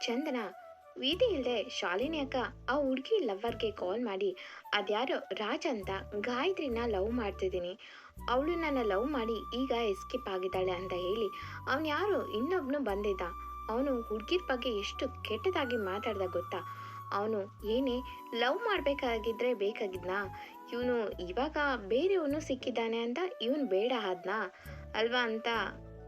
ಚಂದನ, ವೀದಿ ಇಲ್ಲದೆ ಶಾಲಿನಿ ಅಕ್ಕ, ಆ ಹುಡುಗಿ ಲವ್ವರ್ಗೆ ಕಾಲ್ ಮಾಡಿ, ಅದ್ಯಾರೋ ರಾಜ ಅಂತ ಗಾಯತ್ರಿನ ಲವ್ ಮಾಡ್ತಿದ್ದೀನಿ. ಅವಳು ನನ್ನ ಲವ್ ಮಾಡಿ ಈಗ ಎಸ್ಕೇಪ್ ಆಗಿದ್ದಾಳೆ ಅಂತ ಹೇಳಿ, ಅವನು ಯಾರು ಇನ್ನೊಬ್ನು ಬಂದಿದ್ದ. ಅವನು ಹುಡುಗಿರ ಬಗ್ಗೆ ಎಷ್ಟು ಕೆಟ್ಟದಾಗಿ ಮಾತಾಡ್ದ ಗೊತ್ತಾ? ಅವನು, ಏನೇ ಲವ್ ಮಾಡಬೇಕಾಗಿದ್ರೆ ಬೇಕಾಗಿದ್ನಾ? ಇವನು ಇವಾಗ ಬೇರೆಯವನು ಸಿಕ್ಕಿದ್ದಾನೆ ಅಂತ ಇವನು ಬೇಡ ಆದ್ನಾ? ಅಲ್ವಾ ಅಂತ,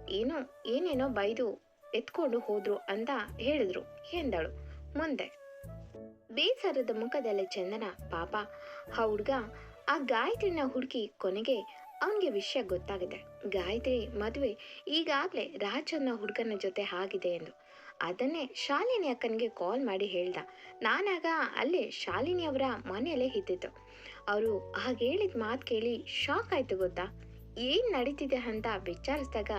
ಏನೋ, ಏನೇನೋ ಬೈದು ಎತ್ಕೊಂಡು ಹೋದ್ರು ಅಂತ ಹೇಳಿದ್ರು ಎಂದಳು. ಮುಂದೆ, ಬೇಸರದ ಮುಖದಲ್ಲಿ ಚಂದನ ಪಾಪ, ಆ ಹುಡ್ಗ, ಆ ಗಾಯತ್ರಿನ ಹುಡುಕಿ ಕೊನೆಗೆ ಅವನಿಗೆ ವಿಷಯ ಗೊತ್ತಾಗಿದೆ. ಗಾಯತ್ರಿ ಮದುವೆ ಈಗಾಗಲೇ ರಾಜನ ಹುಡುಗನ ಜೊತೆ ಆಗಿದೆ ಎಂದು. ಅದನ್ನೇ ಶಾಲಿನಿ ಅಕ್ಕನಿಗೆ ಕಾಲ್ ಮಾಡಿ ಹೇಳ್ದ. ನಾನಾಗ ಅಲ್ಲೇ ಶಾಲಿನಿ ಅವರ ಮನೆಯಲ್ಲೇ ಇದ್ದಿದ್ದು. ಅವರು ಹಾಗೆ ಹೇಳಿದ ಮಾತು ಕೇಳಿ ಶಾಕ್ ಆಯ್ತು ಗೊತ್ತಾ? ಏನು ನಡೀತಿದೆ ಅಂತ ವಿಚಾರಿಸಿದಾಗ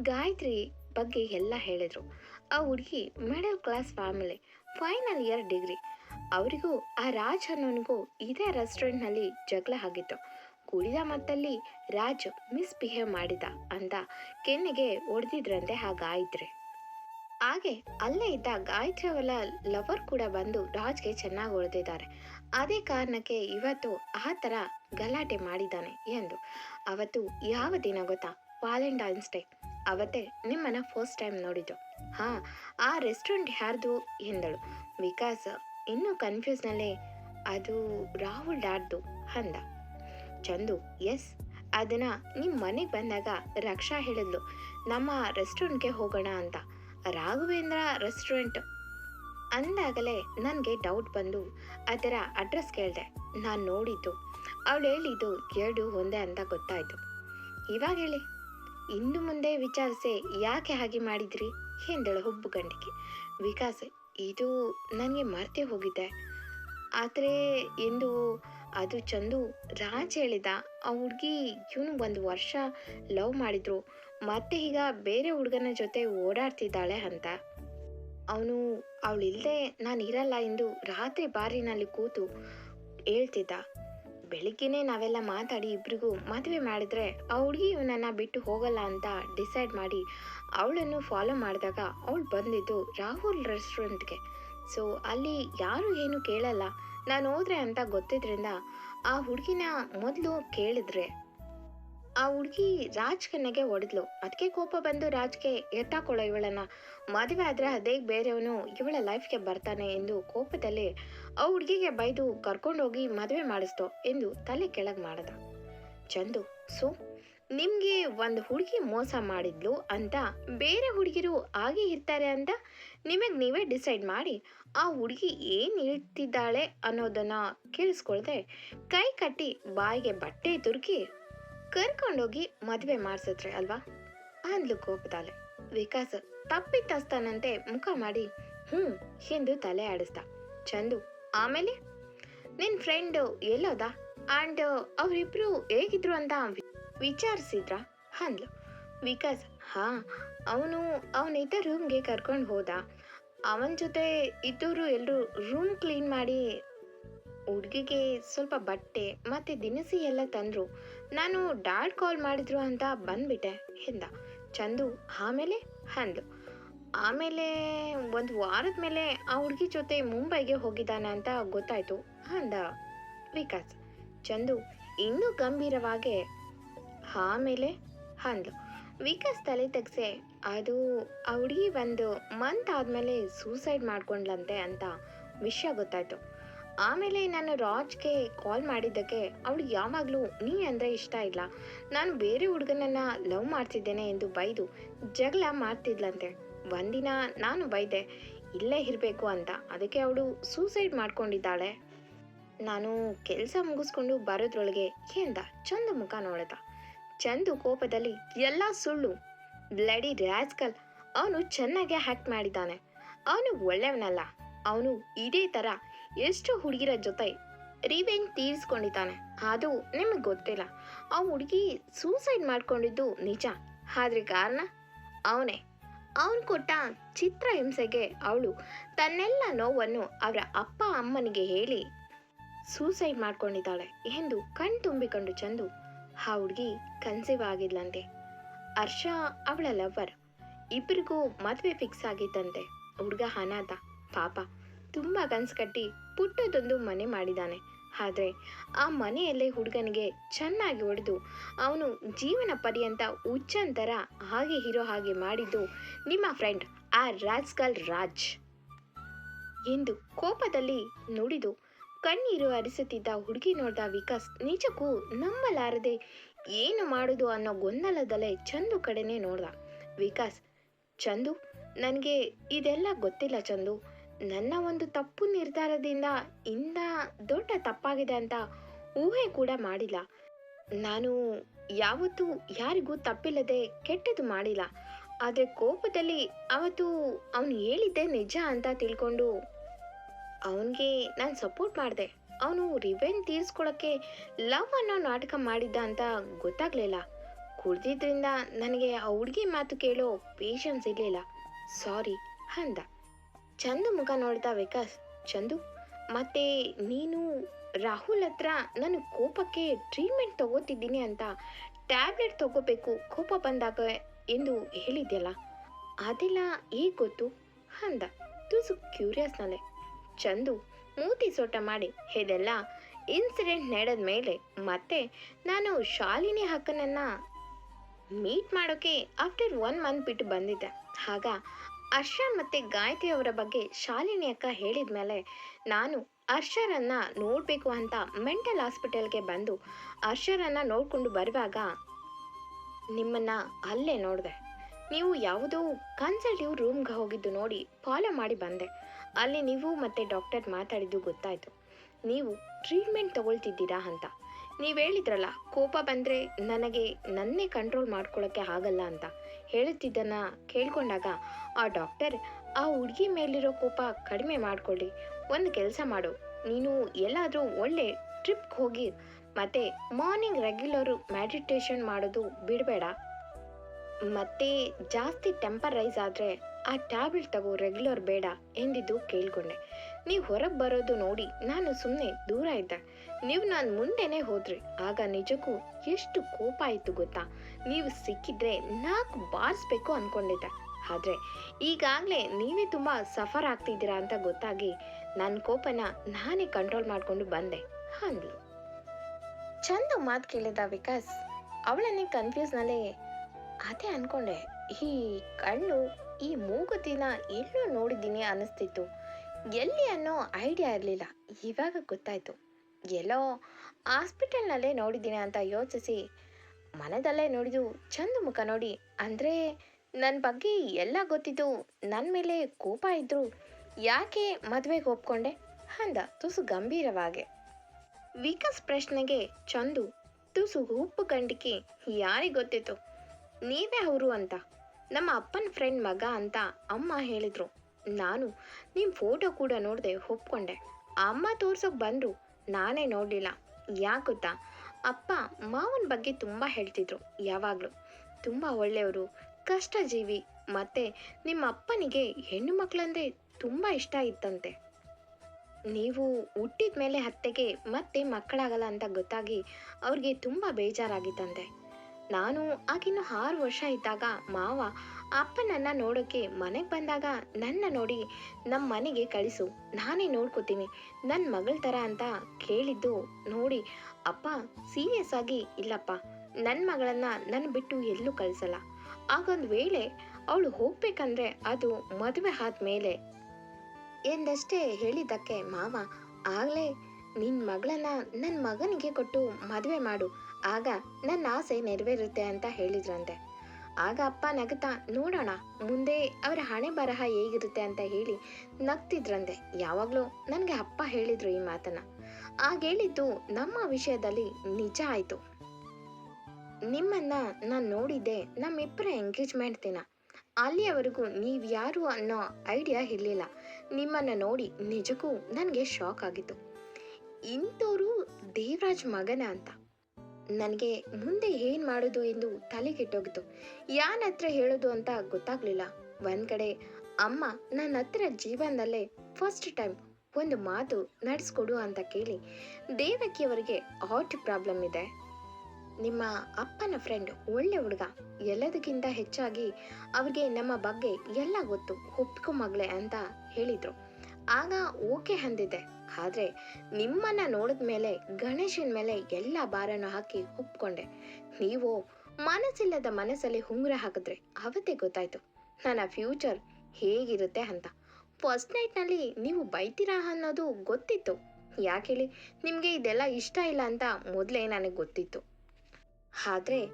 ಗಾಯತ್ರಿ ಬಗ್ಗೆ ಎಲ್ಲ ಹೇಳಿದರು. ಆ ಹುಡುಗಿ middle class family final year degree ಅವರಿಗೂ, ಆ ರಾಜ್ ಅನ್ನೋನಿಗೂ ಇದೇ ರೆಸ್ಟೋರೆಂಟ್ನಲ್ಲಿ ಜಗಳ ಆಗಿತ್ತು. ಕುಡಿದ ಮತ್ತಲ್ಲಿ ರಾಜ್ ಮಿಸ್ಬಿಹೇವ್ ಮಾಡಿದ ಅಂತ ಕೆನ್ನೆಗೆ ಹೊಡೆದಿದ್ರಂತೆ ಆ ಗಾಯತ್ರಿ. ಹಾಗೆ ಅಲ್ಲೇ ಇದ್ದ ಗಾಯತ್ರಿ ಅವರ ಲವರ್ ಕೂಡ ಬಂದು ರಾಜ್ಗೆ ಚೆನ್ನಾಗಿ ಹೊಡೆದಿದ್ದಾರೆ. ಅದೇ ಕಾರಣಕ್ಕೆ ಇವತ್ತು ಆ ಥರ ಗಲಾಟೆ ಮಾಡಿದ್ದಾನೆ ಎಂದು. ಅವತ್ತು ಯಾವ ದಿನ ಗೊತ್ತಾ? ವ್ಯಾಲೆಂಟೈನ್ಸ್ ಡೇ ಅವತ್ತೇ ನಿಮ್ಮನ್ನ ಫಸ್ಟ್ ಟೈಮ್ ನೋಡಿದ್ದು. ಹಾ, ಆ ರೆಸ್ಟೋರೆಂಟ್ ಯಾರ್ದು? ಎಂದಳು. ವಿಕಾಸ್, ಇನ್ನೂ ಕನ್ಫ್ಯೂಸ್ನಲ್ಲೇ ಅದು ರಾಹುಲ್ ಡ್ಯಾಡ್ದು ಅಂದ. ಚಂದು ಎಸ್ ಅದನ್ನ ನಿಮ್ಮ ಮನೆಗೆ ಬಂದಾಗ ರಕ್ಷಾ ಹೇಳಿದ್ಲು. ನಮ್ಮ ರೆಸ್ಟೋರೆಂಟ್ಗೆ ಹೋಗೋಣ ಅಂತ. ರಾಘವೇಂದ್ರ ರೆಸ್ಟೋರೆಂಟ್ ಅಂದಾಗಲೇ ನನಗೆ ಡೌಟ್ ಬಂದು ಅದರ ಅಡ್ರೆಸ್ ಕೇಳಿದೆ. ನಾನು ನೋಡಿದ್ದು. ಅವಳು ಹೇಳಿದ್ದು ಎರಡು ಒಂದೇ ಅಂತ ಗೊತ್ತಾಯಿತು. ಇವಾಗ ಹೇಳಿ. ಇನ್ನು ಮುಂದೆ ವಿಚಾರಿಸೆ ಯಾಕೆ ಹಾಗೆ ಮಾಡಿದ್ರಿ? ಎಂದಳು ಹುಬ್ಬು ಗಂಡಿಗೆ ವಿಕಾಸ್, ಇದು ನನಗೆ ಮರ್ತೇ ಹೋಗಿದ್ದೆ ಆದರೆ ಎಂದು ಅದು ಚಂದು ರಾಜ್ ಹೇಳಿದ, ಆ ಹುಡುಗಿ ಇವನು ಒಂದು ವರ್ಷ ಲವ್ ಮಾಡಿದ್ರು. ಮತ್ತೆ ಈಗ ಬೇರೆ ಹುಡುಗನ ಜೊತೆ ಓಡಾಡ್ತಿದ್ದಾಳೆ ಅಂತ. ಅವನು ಅವಳಿಲ್ಲದೆ ನಾನು ಇರಲ್ಲ ಎಂದು ರಾತ್ರಿ ಬಾರಿನಲ್ಲಿ ಕೂತು ಹೇಳ್ತಿದ್ದ. ಬೆಳಿಗ್ಗೆನೇ ನಾವೆಲ್ಲ ಮಾತಾಡಿ ಇಬ್ರಿಗೂ ಮದುವೆ ಮಾಡಿದ್ರೆ ಆ ಹುಡುಗಿ ಇವನನ್ನ ಬಿಟ್ಟು ಹೋಗಲ್ಲ ಅಂತ ಡಿಸೈಡ್ ಮಾಡಿ ಅವಳನ್ನು ಫಾಲೋ ಮಾಡಿದಾಗ ಅವಳು ಬಂದಿದ್ದು ರಾಹುಲ್ ರೆಸ್ಟೋರೆಂಟ್ಗೆ ಸೊ ಅಲ್ಲಿ ಯಾರು ಏನು ಕೇಳಲ್ಲ. ನಾನು ಹೋದ್ರೆ ಅಂತ ಗೊತ್ತಿದ್ರಿಂದ ಆ ಹುಡುಗಿನ ಮೊದಲು ಕೇಳಿದ್ರೆ ಆ ಹುಡುಗಿ ರಾಜ್ ಕಣ್ಣಿಗೆ ಹೊಡೆದ್ಲು. ಅದಕ್ಕೆ ಕೋಪ ಬಂದು ರಾಜ್ಗೆ ಎತ್ತಾಕೊಳ್ಳೋ ಇವಳನ್ನ. ಮದುವೆ ಆದರೆ ಅದೇ ಬೇರೆಯವನು ಇವಳ ಲೈಫ್ಗೆ ಬರ್ತಾನೆ ಎಂದು ಕೋಪದಲ್ಲಿ ಆ ಹುಡುಗಿಗೆ ಬೈದು ಕರ್ಕೊಂಡೋಗಿ ಮದುವೆ ಮಾಡಿಸ್ತೋ ಎಂದು ತಲೆ ಕೆಳಗೆ ಮಾಡದ. ಚಂದು, ಸೊ, ನಿಮಗೆ ಒಂದು ಹುಡುಗಿ ಮೋಸ ಮಾಡಿದ್ಲು ಅಂತ ಬೇರೆ ಹುಡುಗಿರು ಹಾಗೆ ಇರ್ತಾರೆ ಅಂತ ನಿಮಗೆ ನೀವೇ ಡಿಸೈಡ್ ಮಾಡಿ, ಆ ಹುಡುಗಿ ಏನು ಹೇಳ್ತಿದ್ದಾಳೆ ಅನ್ನೋದನ್ನು ಕೇಳಿಸ್ಕೊಳ್ದೆ ಕೈ ಕಟ್ಟಿ ಬಾಯಿಗೆ ಬಟ್ಟೆ ತುರುಕಿ ಕರ್ಕೊಂಡೋಗಿ ಮದುವೆ ಮಾಡಿಸಿದ್ರೆ ಅಲ್ವಾ? ಅಂದ್ಲು ಕೋಪದಾಳೆ ವಿಕಾಸ್ ತಪ್ಪಿತಸ್ತಾನಂತೆ ಮುಖ ಮಾಡಿ ಹ್ಞೂ ಎಂದು ತಲೆ ಆಡಿಸ್ದ. ಚಂದು ಆಮೇಲೆ ನಿನ್ನ ಫ್ರೆಂಡು ಎಲ್ಲೋದ? ಆ್ಯಂಡ್ ಅವರಿಬ್ರು ಹೇಗಿದ್ರು ಅಂತ ವಿಚಾರಿಸಿದ್ರ? ಅಂದ್ಲು. ವಿಕಾಸ್, ಹಾ, ಅವನು ಅವನಿದ್ದ ರೂಮ್ಗೆ ಕರ್ಕೊಂಡು ಹೋದ. ಅವನ ಜೊತೆ ಇದ್ದವರು ಎಲ್ಲರೂ ರೂಮ್ ಕ್ಲೀನ್ ಮಾಡಿ, ಹುಡುಗಿಗೆ ಸ್ವಲ್ಪ ಬಟ್ಟೆ ಮತ್ತು ದಿನಸಿ ಎಲ್ಲ ತಂದರು. ನಾನು ಡಾಡ್ ಕಾಲ್ ಮಾಡಿದ್ರು ಅಂತ ಬಂದ್ಬಿಟ್ಟೆ, ಎಂದ. ಚಂದು ಆಮೇಲೆ ಅಂದ್ಲು. ಆಮೇಲೆ ಒಂದು ವಾರದ ಮೇಲೆ ಆ ಹುಡುಗಿ ಜೊತೆ ಮುಂಬೈಗೆ ಹೋಗಿದ್ದಾನೆ ಅಂತ ಗೊತ್ತಾಯ್ತು. ಅಂದ ವಿಕಾಸ್. ಚಂದು ಇನ್ನೂ ಗಂಭೀರವಾಗಿ, ಆಮೇಲೆ? ಅಂದ್ಲು. ವಿಕಾಸ್ ತಲೆ ತೆಗ್ಸೆ, ಅದು ಆ ಹುಡುಗಿ ಒಂದು ಮಂತ್ ಆದಮೇಲೆ ಸೂಸೈಡ್ ಮಾಡ್ಕೊಂಡ್ಲಂತೆ ಅಂತ ವಿಷಯ ಗೊತ್ತಾಯ್ತು. ಆಮೇಲೆ ನಾನು ರಾಜ್ಗೆ ಕಾಲ್ ಮಾಡಿದ್ದಕ್ಕೆ ಅವಳು ಯಾವಾಗಲೂ ನೀ ಅಂದರೆ ಇಷ್ಟ ಇಲ್ಲ. ನಾನು ಬೇರೆ ಹುಡುಗನನ್ನ ಲವ್ ಮಾಡ್ತಿದ್ದೇನೆ ಎಂದು ಬೈದು ಜಗಳ ಮಾಡ್ತಿದ್ಲಂತೆ ಒಂದಿನ ನಾನು ಬೈದೆ, ಇಲ್ಲೇ ಇರಬೇಕು ಅಂತ. ಅದಕ್ಕೆ ಅವಳು ಸೂಸೈಡ್ ಮಾಡ್ಕೊಂಡಿದ್ದಾಳೆ. ನಾನು ಕೆಲಸ ಮುಗಿಸ್ಕೊಂಡು ಬರೋದ್ರೊಳಗೆ ಎಂದ ಚಂದು ಮುಖ ನೋಡಿದ. ಚಂದು ಕೋಪದಲ್ಲಿ ಎಲ್ಲ ಸುಳ್ಳು. ಬ್ಲಡಿ ರ್ಯಾಸ್ಕಲ್ ಅವನು ಚೆನ್ನಾಗೆ ಹ್ಯಾಕ್ಟ್ ಮಾಡಿದ್ದಾನೆ. ಅವನು ಒಳ್ಳೆಯವನಲ್ಲ. ಅವನು ಇದೇ ಥರ ಎಷ್ಟು ಹುಡುಗಿರ ಜೊತೆ ರಿವೆಂಜ್ ತೀರಿಸ್ಕೊಂಡಿದ್ದಾನೆ. ಅದು ನಿಮಗೆ ಗೊತ್ತಿಲ್ಲ. ಆ ಹುಡುಗಿ ಸೂಸೈಡ್ ಮಾಡ್ಕೊಂಡಿದ್ದು ನಿಜ. ಆದ್ರೆ ಕಾರಣ? ಅವನೇ. ಅವನು ಕೊಟ್ಟ ಚಿತ್ರ ಹಿಂಸೆಗೆ ಅವಳು ತನ್ನೆಲ್ಲ ನೋವನ್ನು ಅವರ ಅಪ್ಪ ಅಮ್ಮನಿಗೆ ಹೇಳಿ ಸೂಸೈಡ್ ಮಾಡ್ಕೊಂಡಿದ್ದಾಳೆ ಎಂದು ಕಣ್ ತುಂಬಿಕೊಂಡು ಚಂದು ಆ ಹುಡುಗಿ ಕನ್ಸಿವ್ ಆಗಿದ್ಲಂತೆ. ಹರ್ಷ ಅವಳ ಲವ್ವರ್ ಇಬ್ಬರಿಗೂ ಮದುವೆ ಫಿಕ್ಸ್ ಆಗಿತ್ತಂತೆ ಹುಡುಗ ಅನಾಥ. ಪಾಪ. ತುಂಬ ಕನ್ಸು ಕಟ್ಟಿ ಪುಟ್ಟದೊಂದು ಮನೆ ಮಾಡಿದ್ದಾನೆ. ಆದರೆ ಆ ಮನೆಯಲ್ಲೇ ಹುಡುಗನಿಗೆ ಚೆನ್ನಾಗಿ ಹೊಡೆದು ಅವನು ಜೀವನ ಪರ್ಯಂತ ಉಚ್ಚಂತರ ಹಾಗೆ ಇರೋ ಹಾಗೆ ಮಾಡಿದ್ದು ನಿಮ್ಮ ಫ್ರೆಂಡ್ ಆ ರಾಜ್ಗಲ್ ರಾಜ್. ಎಂದು ಕೋಪದಲ್ಲಿ ನುಡಿದು ಕಣ್ಣೀರು ಹರಿಸುತ್ತಿದ್ದ ಹುಡುಗಿ ನೋಡಿದ ವಿಕಾಸ್ ನಿಜಕ್ಕೂ ನಂಬಲಾರದೆ ಏನು ಮಾಡೋದು ಅನ್ನೋ ಗೊಂದಲದಲ್ಲೇ ಚಂದು ಕಡೆನೇ ನೋಡ್ದ. ವಿಕಾಸ್, ಚಂದು, ನನಗೆ ಇದೆಲ್ಲ ಗೊತ್ತಿಲ್ಲ ಚಂದು. ನನ್ನ ಒಂದು ತಪ್ಪು ನಿರ್ಧಾರದಿಂದ ಇಂದ ದೊಡ್ಡ ತಪ್ಪಾಗಿದೆ ಅಂತ ಊಹೆ ಕೂಡ ಮಾಡಿಲ್ಲ. ನಾನು ಯಾವತ್ತೂ ಯಾರಿಗೂ ತಪ್ಪಿಲ್ಲದೆ ಕೆಟ್ಟದ್ದು ಮಾಡಿಲ್ಲ. ಆದರೆ ಕೋಪದಲ್ಲಿ ಅವತ್ತು ಅವನು ಹೇಳಿದ್ದೆ ನಿಜ ಅಂತ ತಿಳ್ಕೊಂಡು ಅವನಿಗೆ ನಾನು ಸಪೋರ್ಟ್ ಮಾಡಿದೆ. ಅವನು ರಿವೆಂಜ್ ತೀರಿಸ್ಕೊಳ್ಳೋಕ್ಕೆ ಲವ್ ಅನ್ನೋ ನಾಟಕ ಮಾಡಿದ್ದ ಅಂತ ಗೊತ್ತಾಗ್ಲಿಲ್ಲ. ಕುಡ್ದಿದ್ರಿಂದ ನನಗೆ ಆ ಹುಡುಗಿ ಮಾತು ಕೇಳೋ ಪೇಷನ್ಸ್ ಇರಲಿಲ್ಲ. ಸಾರಿ ಅಂದ. ಚಂದು ಮುಖ ನೋಡ್ದ ವಿಕಾಸ್, ಚಂದು. ಮತ್ತೆ ನೀನು ರಾಹುಲ್ ಹತ್ರ ನಾನು ಕೋಪಕ್ಕೆ ಟ್ರೀಟ್ಮೆಂಟ್ ತಗೋತಿದ್ದೀನಿ ಅಂತ ಟ್ಯಾಬ್ಲೆಟ್ ತಗೋಬೇಕು, ಕೋಪ ಬಂದಾಗ ಎಂದು ಹೇಳಿದ್ಯಲ್ಲ, ಅದೆಲ್ಲ ಹೇಗೆ ಗೊತ್ತು? ಅಂದ. ತುಸು ಕ್ಯೂರಿಯಸ್ನಲ್ಲೇ ಚಂದು, ಮೂತಿ ಸೋಟ ಮಾಡಿ, ಇದೆಲ್ಲ ಇನ್ಸಿಡೆಂಟ್ ನಡೆದ ಮೇಲೆ ಮತ್ತೆ ನಾನು ಶಾಲಿನಿ ಅಕ್ಕನನ್ನ ಮೀಟ್ ಮಾಡೋಕೆ ಆಫ್ಟರ್ ಒನ್ ಮಂತ್ ಬಿಟ್ಟು ಬಂದಿದ್ದೆ. ಆಗ ಹರ್ಷ ಮತ್ತು ಗಾಯತ್ರಿ ಅವರ ಬಗ್ಗೆ ಶಾಲಿನಿ ಅಕ್ಕ ಹೇಳಿದ ಮೇಲೆ ನಾನು ಹರ್ಷರನ್ನ ನೋಡಬೇಕು ಅಂತ ಮೆಂಟಲ್ ಹಾಸ್ಪಿಟಲ್ಗೆ ಬಂದು ಹರ್ಷರನ್ನು ನೋಡಿಕೊಂಡು ಬರುವಾಗ ನಿಮ್ಮನ್ನ ಅಲ್ಲೇ ನೋಡಿದೆ. ನೀವು ಯಾವುದೋ ಕನ್ಸಲ್ಟಿವ್ ರೂಮ್ಗೆ ಹೋಗಿದ್ದು ನೋಡಿ ಫಾಲೋ ಮಾಡಿ ಬಂದೆ. ಅಲ್ಲಿ ನೀವು ಮತ್ತೆ ಡಾಕ್ಟರ್ ಮಾತಾಡಿದ್ದು ಗೊತ್ತಾಯಿತು. ನೀವು ಟ್ರೀಟ್ಮೆಂಟ್ ತಗೊಳ್ತಿದ್ದೀರಾ ಅಂತ. ನೀವು ಹೇಳಿದ್ರಲ್ಲ, ಕೋಪ ಬಂದರೆ ನನಗೆ ನನ್ನೇ ಕಂಟ್ರೋಲ್ ಮಾಡ್ಕೊಳ್ಳೋಕ್ಕೆ ಆಗಲ್ಲ ಅಂತ. ಹೇಳುತ್ತಿದ್ದನ್ನ ಕೇಳಿಕೊಂಡಾಗ ಆ ಡಾಕ್ಟರ್ ಆ ಹುಡುಗಿ ಮೇಲಿರೋ ಕೋಪ ಕಡಿಮೆ ಮಾಡ್ಕೊಳ್ಳಿ ಒಂದು ಕೆಲಸ ಮಾಡು. ನೀನು ಎಲ್ಲಾದರೂ ಒಳ್ಳೆ ಟ್ರಿಪ್ಗೆ ಹೋಗಿ ಮತ್ತೆ ಮಾರ್ನಿಂಗ್ ರೆಗ್ಯುಲರು ಮೆಡಿಟೇಷನ್ ಮಾಡೋದು ಬಿಡಬೇಡ. ಮತ್ತೆ ಜಾಸ್ತಿ ಟೆಂಪರ್ ರೈಸ್ ಆದರೆ ಆ ಟ್ಯಾಬ್ಲೆಟ್ ತಗೋ ರೆಗ್ಯುಲರ್ ಬೇಡ ಎಂದಿದ್ದು ಕೇಳ್ಕೊಂಡೆ. ನೀವು ಹೊರಗೆ ಬರೋದು ನೋಡಿ ನಾನು ಸುಮ್ಮನೆ ದೂರ ಇದ್ದೆ. ನೀವು ನಾನು ಮುಂದೆನೇ ಹೋದ್ರಿ. ಆಗ ನಿಜಕ್ಕೂ ಎಷ್ಟು ಕೋಪ ಆಯ್ತು ಗೊತ್ತಾ? ನೀವು ಸಿಕ್ಕಿದ್ರೆ ನಾಲ್ಕು ಬಾರಿಸ್ಬೇಕು ಅಂದ್ಕೊಂಡಿದ್ದೆ ಆದರೆ ಈಗಾಗಲೇ ನೀವೇ ತುಂಬ ಸಫರ್ ಆಗ್ತಿದ್ದೀರಾ ಅಂತ ಗೊತ್ತಾಗಿ ನನ್ನ ಕೋಪನ ನಾನೇ ಕಂಟ್ರೋಲ್ ಮಾಡಿಕೊಂಡು ಬಂದೆ. ಅಂದ್ಲು ಚಂದ ಮಾತು ಕೇಳಿದ ವಿಕಾಸ್. ಅವಳನ್ನೇ ಕನ್ಫ್ಯೂಸ್ನಲ್ಲೇ ಅದೇ ಅನ್ಕೊಂಡೆ. ಈ ಕಣ್ಣು, ಈ ಮೂಗು ದಿನ ಎಲ್ಲೋ ನೋಡಿದ್ದೀನಿ ಅನ್ನಿಸ್ತಿತ್ತು ಎಲ್ಲಿ ಅನ್ನೋ ಐಡಿಯಾ ಇರಲಿಲ್ಲ. ಇವಾಗ ಗೊತ್ತಾಯ್ತು. ಎಲ್ಲೋ ಹಾಸ್ಪಿಟಲ್ನಲ್ಲೇ ನೋಡಿದ್ದೀನಿ ಅಂತ ಯೋಚಿಸಿ ಮನದಲ್ಲೇ ನೋಡಿದು ಚಂದ ಮುಖ ನೋಡಿ. ಅಂದರೆ ನನ್ನ ಬಗ್ಗೆ ಎಲ್ಲ ಗೊತ್ತಿದ್ದು ನನ್ನ ಮೇಲೆ ಕೋಪ ಇದ್ರು ಯಾಕೆ ಮದುವೆಗೆ ಒಪ್ಕೊಂಡೆ? ಅಂದ ತುಸು ಗಂಭೀರವಾಗಿ. ವಿಕಾಸ್ ಪ್ರಶ್ನೆಗೆ ಚಂದು, ತುಸು ಉಪ್ಪು ಗಂಡಿಕೆ, ಯಾರಿಗೆ ಗೊತ್ತಿತ್ತು? ನೀವೇ ಅವರು ಅಂತ. ನಮ್ಮ ಅಪ್ಪನ ಫ್ರೆಂಡ್ ಮಗ ಅಂತ ಅಮ್ಮ ಹೇಳಿದ್ರು. ನಾನು ನಿಮ್ಮ ಫೋಟೋ ಕೂಡ ನೋಡಿದೆ ಒಪ್ಕೊಂಡೆ. ಅಮ್ಮ ತೋರ್ಸೋಕೆ ಬಂದರು, ನಾನೇ ನೋಡಲಿಲ್ಲ. ಯಾಕೆ ಗೊತ್ತಾ? ಅಪ್ಪ ಮಾವನ ಬಗ್ಗೆ ತುಂಬ ಹೇಳ್ತಿದ್ರು, ಯಾವಾಗಲೂ. ತುಂಬ ಒಳ್ಳೆಯವರು, ಕಷ್ಟಜೀವಿ, ಮತ್ತು ನಿಮ್ಮ ಅಪ್ಪನಿಗೆ ಹೆಣ್ಣು ಮಕ್ಕಳಂದರೆ ತುಂಬ ಇಷ್ಟ ಇತ್ತಂತೆ. ನೀವು ಹುಟ್ಟಿದ ಮೇಲೆ ಹತ್ತೆಗೆ ಮತ್ತೆ ಮಕ್ಕಳಾಗಲ್ಲ ಅಂತ ಗೊತ್ತಾಗಿ ಅವ್ರಿಗೆ ತುಂಬ ಬೇಜಾರಾಗಿತ್ತಂತೆ. ನಾನು ಆಗಿನ್ನು ಆರು ವರ್ಷ ಇದ್ದಾಗ ಮಾವ ಅಪ್ಪನನ್ನ ನೋಡೋಕೆ ಮನೆಗೆ ಬಂದಾಗ ನನ್ನ ನೋಡಿ ನಮ್ಮ ಮನೆಗೆ ಕಳಿಸು, ನಾನೇ ನೋಡ್ಕೋತೀನಿ ನನ್ನ ಮಗಳ ಥರ ಅಂತ ಕೇಳಿದ್ದು ನೋಡಿ ಅಪ್ಪ ಸೀರಿಯಸ್ ಆಗಿ ಇಲ್ಲಪ್ಪ ನನ್ನ ಮಗಳನ್ನ ನನ್ನ ಬಿಟ್ಟು ಎಲ್ಲೂ ಕಳಿಸಲ್ಲ. ಆಗೊಂದು ವೇಳೆ ಅವಳು ಹೋಗ್ಬೇಕಂದ್ರೆ ಅದು ಮದುವೆ ಆದ್ಮೇಲೆ. ಎಂದಷ್ಟೇ ಹೇಳಿದ್ದಕ್ಕೆ ಮಾವ ಆಗಲೇ ನಿನ್ನ ಮಗಳನ್ನ ನನ್ನ ಮಗನಿಗೆ ಕೊಟ್ಟು ಮದುವೆ ಮಾಡು ಆಗ ನನ್ನ ಆಸೆ ನೆರವೇರುತ್ತೆ ಅಂತ ಹೇಳಿದ್ರಂತೆ. ಆಗ ಅಪ್ಪ ನಗುತ್ತಾ, ನೋಡೋಣ, ಮುಂದೆ ಅವರ ಹಣೆ ಬರಹ ಹೇಗಿರುತ್ತೆ ಅಂತ ಹೇಳಿ ನಗ್ತಿದ್ರಂತೆ. ಯಾವಾಗಲೂ ನನಗೆ ಅಪ್ಪ ಹೇಳಿದ್ರು ಈ ಮಾತನ್ನ. ಆಗ ಹೇಳಿದ್ದು, ನಮ್ಮ ವಿಷಯದಲ್ಲಿ ನಿಜ ಆಯಿತು. ನಿಮ್ಮನ್ನ ನಾನು ನೋಡಿದ್ದೆ, ನಮ್ಮಿಬ್ಬರ ಎಂಗೇಜ್ಮೆಂಟ್ ದಿನ. ಅಲ್ಲಿಯವರೆಗೂ ನೀವು ಯಾರು ಅನ್ನೋ ಐಡಿಯಾ ಇರಲಿಲ್ಲ. ನಿಮ್ಮನ್ನು ನೋಡಿ ನಿಜಕ್ಕೂ ನನಗೆ ಶಾಕ್ ಆಗಿತ್ತು. ಇಂಥವರು ದೇವರಾಜ್ ಮಗನ ಅಂತ. ನನಗೆ ಮುಂದೆ ಏನು ಮಾಡೋದು ಎಂದು ತಲೆಗೆಟ್ಟೋಗಿತ್ತು ಯಾನ ಹತ್ರ ಹೇಳೋದು ಅಂತ ಗೊತ್ತಾಗ್ಲಿಲ್ಲ. ಒಂದ್ ಕಡೆ, ಅಮ್ಮ ನನ್ನ ಹತ್ರ ಜೀವನದಲ್ಲೇ ಫಸ್ಟ್ ಟೈಮ್ ಒಂದು ಮಾತು ನಡೆಸ್ಕೊಡು ಅಂತ ಕೇಳಿ ದೇವಕಿಯವರಿಗೆ ಹಾರ್ಟ್ ಪ್ರಾಬ್ಲಮ್ ಇದೆ. ನಿಮ್ಮ ಅಪ್ಪನ ಫ್ರೆಂಡ್ ಒಳ್ಳೆ ಹುಡುಗ. ಎಲ್ಲದಕ್ಕಿಂತ ಹೆಚ್ಚಾಗಿ ಅವ್ರಿಗೆ ನಮ್ಮ ಬಗ್ಗೆ ಎಲ್ಲ ಗೊತ್ತು. ಒಪ್ಕೊ ಮಗಳೇ ಅಂತ ಹೇಳಿದ್ರು. ಆಗ ಓಕೆ ಅಂದಿದ್ದೆ. ಆದ್ರೆ ನಿಮ್ಮನ್ನ ನೋಡಿದ ಮೇಲೆ ಗಣೇಶನ ಮೇಲೆ ಎಲ್ಲ ಭಾರನೂ ಹಾಕಿ ಒಪ್ಕೊಂಡೆ. ನೀವು ಮನಸ್ಸಿಲ್ಲದ ಮನಸ್ಸಲ್ಲಿ ಹುಂಗುರ ಹಾಕಿದ್ರೆ ಅವತ್ತೇ ಗೊತ್ತಾಯ್ತು ನನ್ನ ಫ್ಯೂಚರ್ ಹೇಗಿರುತ್ತೆ ಅಂತ. ಫಸ್ಟ್ ನೈಟ್ನಲ್ಲಿ ನೀವು ಬೈತೀರಾ ಅನ್ನೋದು ಗೊತ್ತಿತ್ತು. ಯಾಕೆ ಹೇಳಿ, ನಿಮಗೆ ಇದೆಲ್ಲ ಇಷ್ಟ ಇಲ್ಲ ಅಂತ ಮೊದಲೇ ನನಗೆ ಗೊತ್ತಿತ್ತು. ಆದ್ರೆ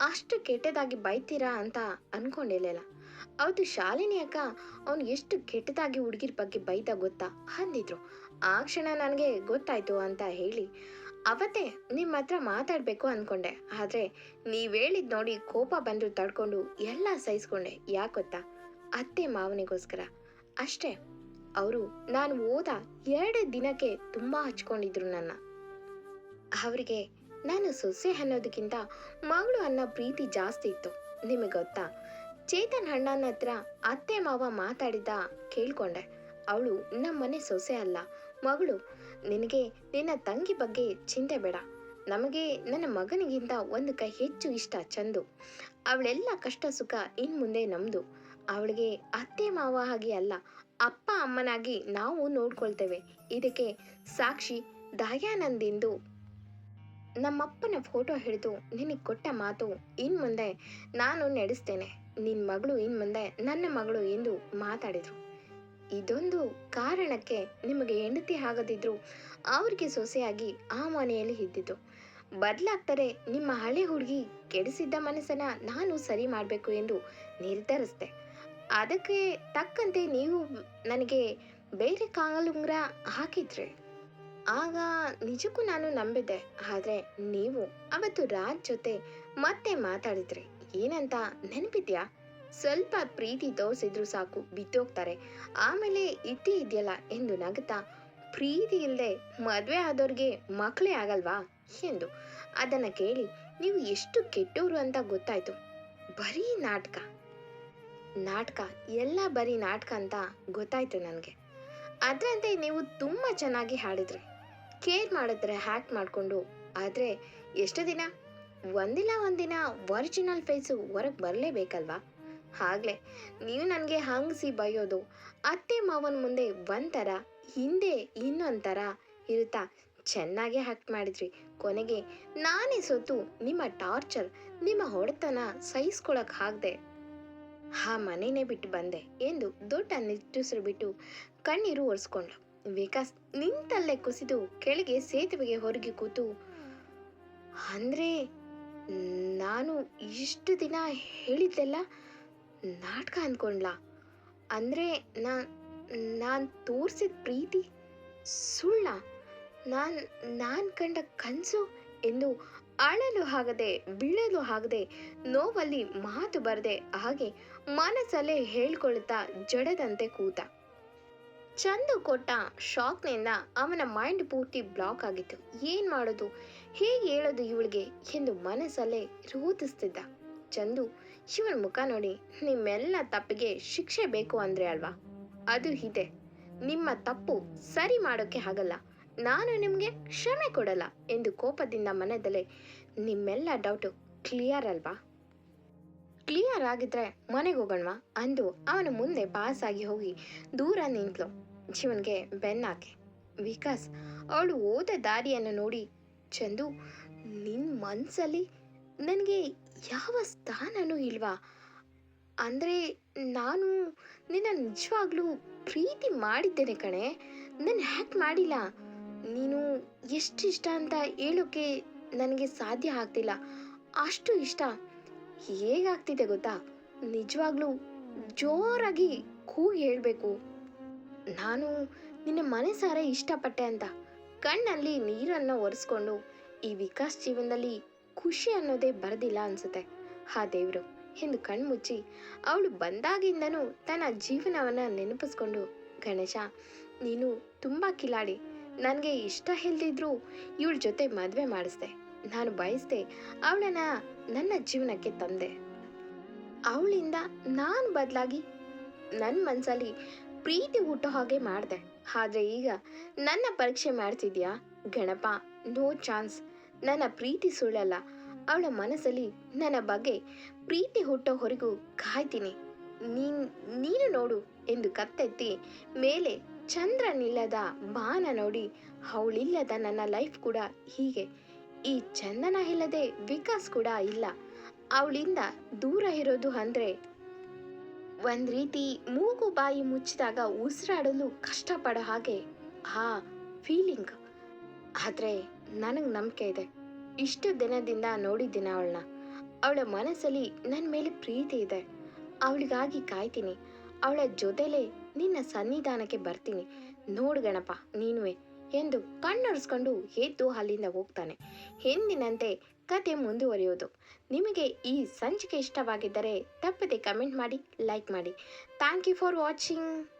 ಅಷ್ಟು ಕೆಟ್ಟದಾಗಿ ಬೈತೀರಾ ಅಂತ ಅನ್ಕೊಂಡಿರ್ಲಿಲ್ಲ. ಅವತ್ತು ಶಾಲಿನಿ ಅಕ್ಕ ಅವ್ನು ಎಷ್ಟು ಕೆಟ್ಟದಾಗಿ ಹುಡುಗಿರ ಬಗ್ಗೆ ಬೈತಾ ಗೊತ್ತಾ ಅಂದಿದ್ರು. ಆ ಕ್ಷಣ ನನಗೆ ಗೊತ್ತಾಯ್ತು ಅಂತ ಹೇಳಿ ಅವತ್ತೇ ನಿಮ್ಮ ಹತ್ರ ಮಾತಾಡಬೇಕು ಅಂದ್ಕೊಂಡೆ ಆದರೆ ನೀವು ಹೇಳಿದ್ ನೋಡಿ ಕೋಪ ಬಂದು ತಡ್ಕೊಂಡು ಎಲ್ಲ ಸಹಿಸ್ಕೊಂಡೆ. ಯಾಕೆ ಗೊತ್ತಾ? ಅತ್ತೆ ಮಾವನಿಗೋಸ್ಕರ. ಅಷ್ಟೇ. ಅವರು ನಾನು ಓದ ಎರಡು ದಿನಕ್ಕೆ ತುಂಬ ಹಚ್ಕೊಂಡಿದ್ರು ನನ್ನ. ಅವರಿಗೆ ನಾನು ಸೊಸೆ ಅನ್ನೋದಕ್ಕಿಂತ ಮಗಳು ಅನ್ನೋ ಪ್ರೀತಿ ಜಾಸ್ತಿ ಇತ್ತು. ನಿಮಗೆ ಗೊತ್ತಾ? ಚೇತನ್ ಅಣ್ಣನ ಹತ್ರ ಅತ್ತೆ ಮಾವ ಮಾತಾಡಿದ ಕೇಳ್ಕೊಂಡೆ. ಅವಳು ನಮ್ಮನೆ ಸೊಸೆ ಅಲ್ಲ. ಮಗಳು, ನಿನಗೆ ನಿನ್ನ ತಂಗಿ ಬಗ್ಗೆ ಚಿಂತೆ ಬೇಡ. ನಮಗೆ ನನ್ನ ಮಗನಿಗಿಂತ ಒಂದು ಕೈ ಹೆಚ್ಚು ಇಷ್ಟ ಚಂದು. ಅವಳೆಲ್ಲ ಕಷ್ಟ ಸುಖ ಇನ್ ಮುಂದೆ ನಮ್ದು. ಅವಳಿಗೆ ಅತ್ತೆ ಮಾವ ಹಾಗೆ ಅಲ್ಲ, ಅಪ್ಪ ಅಮ್ಮನಾಗಿ ನಾವು ನೋಡ್ಕೊಳ್ತೇವೆ. ಇದಕ್ಕೆ ಸಾಕ್ಷಿ ದಯಾನಂದ್ ಎಂದು ನಮ್ಮಪ್ಪನ ಫೋಟೋ ಹಿಡಿದು ನಿನಗೆ ಕೊಟ್ಟ ಮಾತು ಇನ್ ಮುಂದೆ ನಾನು ನಡೆಸ್ತೇನೆ. ನಿನ್ನ ಮಗಳು ಇನ್ ಮುಂದೆ ನನ್ನ ಮಗಳು ಎಂದು ಮಾತಾಡಿದ್ರು. ಇದೊಂದು ಕಾರಣಕ್ಕೆ ನಿಮಗೆ ಹೆಂಡತಿ ಆಗದಿದ್ರು ಅವ್ರಿಗೆ ಸೊಸೆಯಾಗಿ ಆ ಮನೆಯಲ್ಲಿ ಇದ್ದಿದ್ದು. ಬದಲಾಗ್ತಾರೆ ನಿಮ್ಮ ಹಳೆ ಹುಡುಗಿ ಕೆಡಿಸಿದ್ದ ಮನಸ್ಸನ್ನು ನಾನು ಸರಿ ಮಾಡಬೇಕು ಎಂದು ನಿರ್ಧರಿಸಿದೆ. ಅದಕ್ಕೆ ತಕ್ಕಂತೆ ನೀವು ನನಗೆ ಬೇರೆ ಕಾಲುಂಗ್ರ ಹಾಕಿದ್ರೆ. ಆಗ ನಿಜಕ್ಕೂ ನಾನು ನಂಬಿದ್ದೆ. ಆದರೆ ನೀವು ಅವತ್ತು ರಾಜ್ ಜೊತೆ ಮತ್ತೆ ಮಾತಾಡಿದ್ರಿ. ಏನಂತ ನೆನಪಿದ್ಯಾ? ಸ್ವಲ್ಪ ಪ್ರೀತಿ ತೋರಿಸಿದ್ರು ಸಾಕು, ಬಿದ್ದೋಗ್ತಾರೆ. ಆಮೇಲೆ ಇಟ್ಟಿ ಇದೆಯಲ್ಲ ಎಂದು ನಗುತ್ತಾ, ಪ್ರೀತಿ ಇಲ್ಲದೆ ಮದುವೆ ಆದವ್ರಿಗೆ ಮಕ್ಕಳೇ ಆಗಲ್ವಾ ಎಂದು ಅದನ್ನು ಕೇಳಿ, ನೀವು ಎಷ್ಟು ಕೆಟ್ಟವರು ಅಂತ ಗೊತ್ತಾಯ್ತು. ಬರೀ ನಾಟಕ. ನಾಟಕ, ಎಲ್ಲ ಬರೀ ನಾಟಕ ಅಂತ ಗೊತ್ತಾಯ್ತು ನನಗೆ. ಅದರಂತೆ ನೀವು ತುಂಬ ಚೆನ್ನಾಗಿ ಹಾಡಿದ್ರಿ. ಕೇರ್ ಮಾಡಿದ್ರೆ ಹ್ಯಾಕ್ ಮಾಡಿಕೊಂಡು, ಆದರೆ ಎಷ್ಟು ದಿನ ಒಂದಿಲ್ಲ ಒಂದಿನ ಒರಿಜಿನಲ್ ಫೇಸು ಹೊರಗೆ ಬರಲೇಬೇಕಲ್ವಾ? ಆಗ್ಲೇ ನೀವು ನನಗೆ ಹಂಗಸಿ ಬೈಯೋದು. ಅತ್ತೆ ಮಾವನ ಮುಂದೆ ಒಂಥರ, ಹಿಂದೆ ಇನ್ನೊಂಥರ ಇರುತ್ತಾ? ಚೆನ್ನಾಗಿ ಹ್ಯಾಕ್ಟ್ ಮಾಡಿದ್ರಿ. ಕೊನೆಗೆ ನಾನೇ ಸೊತ್ತು, ನಿಮ್ಮ ಟಾರ್ಚರ್ ನಿಮ್ಮ ಹೊಡೆತನ ಸಹಿಸ್ಕೊಳಕ್ ಆಗದೆ. ಆ ಮನೆನೇ ಬಿಟ್ಟು ಬಂದೆ ಎಂದು ದೊಡ್ಡ ನಿಟ್ಟುಸಿರು ಬಿಟ್ಟು ಕಣ್ಣೀರು ಒರೆಸ್ಕೊಂಡ್ಳು ವಿಕಾಸ್ ನಿಂತಲ್ಲೇ ಕುಸಿದು ಕೆಳಗೆ ಸೇತುವೆಗೆ ಹೊರಗೆ ಕೂತು, ಅಂದ್ರೆ, ನಾನು ಇಷ್ಟು ದಿನ ಹೇಳಿದ್ದೆಲ್ಲ ನಾಟಕ ಅಂದ್ಕೊಂಡ್ಲಾ? ಅಂದ್ರೆ ನಾ, ನಾನು ತೋರಿಸಿದ ಪ್ರೀತಿ ಸುಳ್ಳ? ನಾನು ನಾನು ಕಂಡ ಕನಸು ಎಂದು ಅಳಲು ಆಗದೆ, ಬೀಳಲು ಆಗದೆ, ನೋವಲ್ಲಿ ಮಾತು ಬರದೆ ಹಾಗೆ ಮನಸ್ಸಲ್ಲೇ ಹೇಳ್ಕೊಳ್ತಾ ಜಡದಂತೆ ಕೂತ. ಚಂದು ಕೊಟ್ಟ ಶಾಕ್ನಿಂದ ಅವನ ಮೈಂಡ್ ಪೂರ್ತಿ ಬ್ಲಾಕ್ ಆಗಿತ್ತು. ಏನ್ ಮಾಡೋದು? ಹೇಗೆ ಹೇಳೋದು ಇವಳಿಗೆ ಎಂದು ಮನಸ್ಸಲ್ಲೇ ರೋಧಿಸ್ತಿದ್ದ ಚಂದು ಶಿವನ ಮುಖ ನೋಡಿ, ನಿಮ್ಮೆಲ್ಲ ತಪ್ಪಿಗೆ ಶಿಕ್ಷೆ ಬೇಕು ಅಂದ್ರೆ ಅಲ್ವಾ? ಅದು ಇದೆ ನಿಮ್ಮ ತಪ್ಪು ಸರಿ ಮಾಡೋಕೆ ಆಗಲ್ಲ. ನಾನು ನಿಮಗೆ ಕ್ಷಮೆ ಕೊಡಲ್ಲ ಎಂದು ಕೋಪದಿಂದ ಮನದಲ್ಲೇ, ನಿಮ್ಮೆಲ್ಲ ಡೌಟು ಕ್ಲಿಯರ್ ಅಲ್ವಾ? ಕ್ಲಿಯರ್ ಆಗಿದ್ರೆ ಮನೆಗೆ ಹೋಗೋಣವಾ? ಅಂದು ಅವನ ಮುಂದೆ ಪಾಸ್ ಆಗಿ ಹೋಗಿ ದೂರ ನಿಂತ್ಲು. ಜೀವನ್ಗೆ ಬೆನ್ನಾಕೆ ವಿಕಾಸ್, ಅವಳು ಓದ ದಾರಿಯನ್ನು ನೋಡಿ, ಚಂದು ನಿನ್ನ ಮನಸ್ಸಲ್ಲಿ ನನಗೆ ಯಾವ ಸ್ಥಾನನೂ ಇಲ್ವಾ? ಅಂದರೆ ನಾನು ನಿನ್ನ ನಿಜವಾಗ್ಲೂ ಪ್ರೀತಿ ಮಾಡಿದ್ದೇನೆ ಕಣೆ. ನಾನು ಹ್ಯಾಕ್ ಮಾಡಿಲ್ಲ. ನೀನು ಎಷ್ಟು ಇಷ್ಟ ಅಂತ ಹೇಳೋಕೆ ನನಗೆ ಸಾಧ್ಯ ಆಗ್ತಿಲ್ಲ. ಅಷ್ಟು ಇಷ್ಟ. ಹೇಗಾಗ್ತಿದೆ ಗೊತ್ತಾ? ನಿಜವಾಗ್ಲೂ ಜೋರಾಗಿ ಕೂಗಿ ಹೇಳಬೇಕು. ನಾನು ನಿನ್ನ ಮನಸಾರೆ ಇಷ್ಟಪಟ್ಟೆ ಅಂತ. ಕಣ್ಣಲ್ಲಿ ನೀರನ್ನು ಒರೆಸ್ಕೊಂಡು ಈ ವಿಕಾಸ್ ಜೀವನದಲ್ಲಿ ಖುಷಿ ಅನ್ನೋದೇ ಬರದಿಲ್ಲ ಅನ್ಸುತ್ತೆ. ಹಾ ದೇವ್ರು, ಎಂದು ಕಣ್ಮುಚ್ಚಿ, ಅವಳು ಬಂದಾಗಿಂದನೂ ತನ್ನ ಜೀವನವನ್ನು ನೆನಪಿಸ್ಕೊಂಡು, ಗಣೇಶ, ನೀನು ತುಂಬ ಕಿಲಾಡಿ, ನನಗೆ ಇಷ್ಟ ಇಲ್ದಿದ್ರೂ ಇವಳ ಜೊತೆ ಮದುವೆ ಮಾಡಿಸ್ದೆ. ನಾನು ಬಯಸ್ದೆ ಅವಳನ್ನ ನನ್ನ ಜೀವನಕ್ಕೆ ತಂದೆ. ಅವಳಿಂದ ನಾನು ಬದಲಾಗಿ ನನ್ನ ಮನಸ್ಸಲ್ಲಿ ಪ್ರೀತಿ ಹುಟ್ಟೋ ಹಾಗೆ ಮಾಡಿದೆ. ಆದರೆ ಈಗ ನನ್ನ ಪರೀಕ್ಷೆ ಮಾಡ್ತಿದ್ಯಾ? Ganapa, no chance. ನನ್ನ ಪ್ರೀತಿ ಸುಳ್ಳಲ್ಲ. ಅವಳ ಮನಸ್ಸಲ್ಲಿ ನನ್ನ ಬಗ್ಗೆ ಪ್ರೀತಿ ಹುಟ್ಟೋವರೆಗೂ ಕಾಯ್ತೀನಿ. ನೀನ್, ನೀನು ನೋಡು ಎಂದು ಕತ್ತೆತ್ತಿ ಮೇಲೆ ಚಂದ್ರನಿಲ್ಲದ ಬಾನ ನೋಡಿ ಅವಳಿಲ್ಲದ ನನ್ನ ಲೈಫ್ ಕೂಡ ಹೀಗೆ. ಈ ಚಂದನ ಇಲ್ಲದೆ ವಿಕಾಸ್ ಕೂಡ ಇಲ್ಲ. ಅವಳಿಂದ ದೂರ ಇರೋದು ಅಂದರೆ ಒಂದ್ ರೀತಿ ಮೂಗು ಬಾಯಿ ಮುಚ್ಚಿದಾಗ ಉಸಿರಾಡಲು ಕಷ್ಟಪಡೋ ಹಾಗೆ ಆ ಫೀಲಿಂಗ್ ಆದರೆ ನನಗೆ ನಂಬಿಕೆ ಇದೆ. ಇಷ್ಟು ದಿನದಿಂದ ನೋಡಿದ್ದೀನಿ ಅವಳನ್ನ. ಅವಳ ಮನಸ್ಸಲ್ಲಿ ನನ್ನ ಮೇಲೆ ಪ್ರೀತಿ ಇದೆ. ಅವಳಿಗಾಗಿ ಕಾಯ್ತೀನಿ. ಅವಳ ಜೊತೆಲೇ ನಿನ್ನ ಸನ್ನಿಧಾನಕ್ಕೆ ಬರ್ತೀನಿ. ನೋಡು ಗಣಪ, ನೀನುವೆ ಎಂದು ಕಣ್ಣೊರೆಸ್ಕೊಂಡು ಎದ್ದು ಅಲ್ಲಿಂದ ಹೋಗ್ತಾನೆ. ಎಂದಿನಂತೆ ಕತೆ ಮುಂದುವರಿಯೋದು. ನಿಮಗೆ ಈ ಸಂಚಿಕೆ ಇಷ್ಟವಾಗಿದ್ದರೆ ತಪ್ಪದೆ ಕಮೆಂಟ್ ಮಾಡಿ, ಲೈಕ್ ಮಾಡಿ. Thank you for watching.